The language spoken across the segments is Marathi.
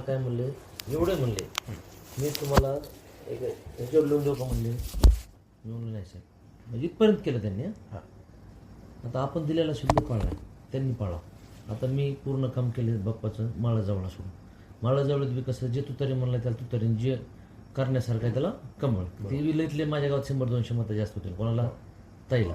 काय म्हणले? एवढे म्हणले. मी तुम्हाला एक ह्याच्यावर लिहून देऊ का म्हणले? म्हणलं नाही साहेब. म्हणजे इथपर्यंत केलं त्यांनी हं. आता आपण दिलेला शब्द पाळला त्यांनी पाळा आता मी पूर्ण काम केले बाप्पाचं माळाजवळ सोडून माळाजवळ बी कसं जे तुतारी म्हणलं त्याला तुतारीन जे करण्यासारखं आहे त्याला कमळ. ते बी लईतले माझ्या गावात शंभर दोनशे मतं जास्त होते कोणाला? ताईला.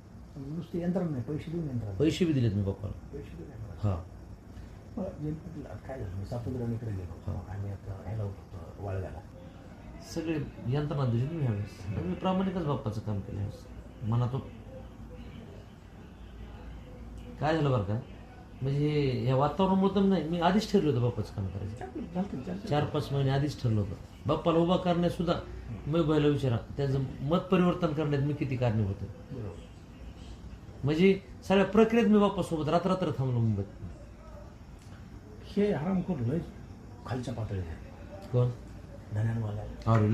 नुसते यंत्रणा नाही पैसे देऊन यंत्रणा पैसे बी दिलेत मी बाप्पाला पैसे देऊन यंत्रणा हा. मग नेमकं आता काय झालं? मी सापुद्राकडे गेलो आम्ही आता ह्याला होतो वाळव्याला. सगळे यंत्रणा दिली मी ह्यावेळेस. आणि मी प्रामाणिकच बाप्पाचं काम केलं ह्यावेळेस. मनातून. काय झालं बरं का? म्हणजे ह्या वातावरणामुळे तर नाही. मी आधीच ठरलं होतं बाप्पाचं काम करायचं. चालतं चालतं चालतं. चार पाच महिने आधीच ठरलं होतं. बाप्पाला उभा करण्यात सुद्धा मी बायला विचारा. त्याचं मत परिवर्तन करण्यात मी किती कारणीभूत आहे? बरोबर. म्हणजे सगळ्या प्रक्रियेत मी बाप्पासोबत रात्र थांबलो मुंबईत. हे हराम करून खालच्या पातळीवर. कोण? धन्यानवाला अरे